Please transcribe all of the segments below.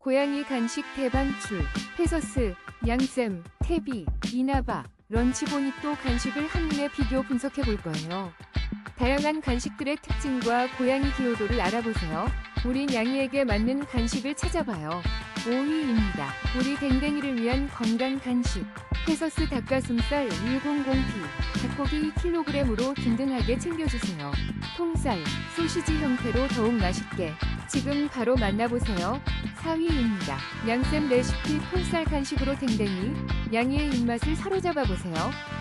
고양이 간식 대방출, 페서스, 양쌤, 태비, 이나바, 런치보니또 간식을 한눈에 비교 분석해 볼 거예요. 다양한 간식들의 특징과 고양이 기호도를 알아보세요. 우린 양이에게 맞는 간식을 찾아봐요. 5위입니다. 우리 댕댕이를 위한 건강 간식. 페서스 닭가슴살 100p. 닭고기 2kg으로 든든하게 챙겨주세요. 통살, 소시지 형태로 더욱 맛있게. 지금 바로 만나보세요. 4위입니다. 양쌤 레시피 통살 간식으로 댕댕이. 양이의 입맛을 사로잡아 보세요.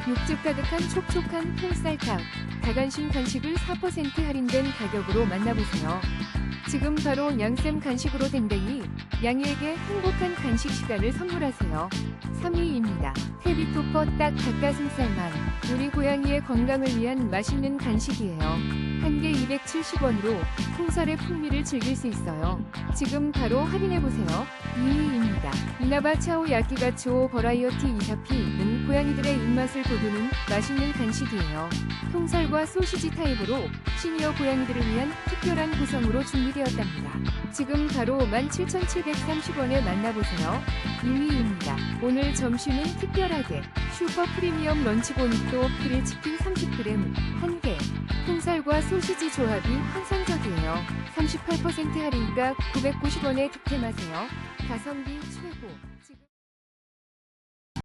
육즙 가득한 촉촉한 통살탕. 다간신 간식을 4% 할인된 가격으로 만나보세요. 지금 바로 양쌤 간식으로 댕댕이 양이에게 행복한 간식 시간을 선물하세요. 3위입니다. 테비토퍼 딱 닭가슴살만 우리 고양이의 건강을 위한 맛있는 간식이에요. 한 개 270원으로 통살의 풍미를 즐길 수 있어요. 지금 바로 할인해보세요. 2위입니다. 이나바 차오 야키가츠오 버라이어티 이사피는 고양이들의 입맛을 돋우는 맛있는 간식이에요. 통살과 소시지 타입으로 시니어 고양이들을 위한 특별한 구성으로 준비되었답니다. 지금 바로 17,730원에 만나보세요. 1위입니다. 오늘 점심은 특별하게 슈퍼 프리미엄 런치 보니또 그릴 치킨 30g 1개 통살과 소시지 조합이 환상적이에요. 38% 할인가 990원에 득템하세요. 가성비 최고.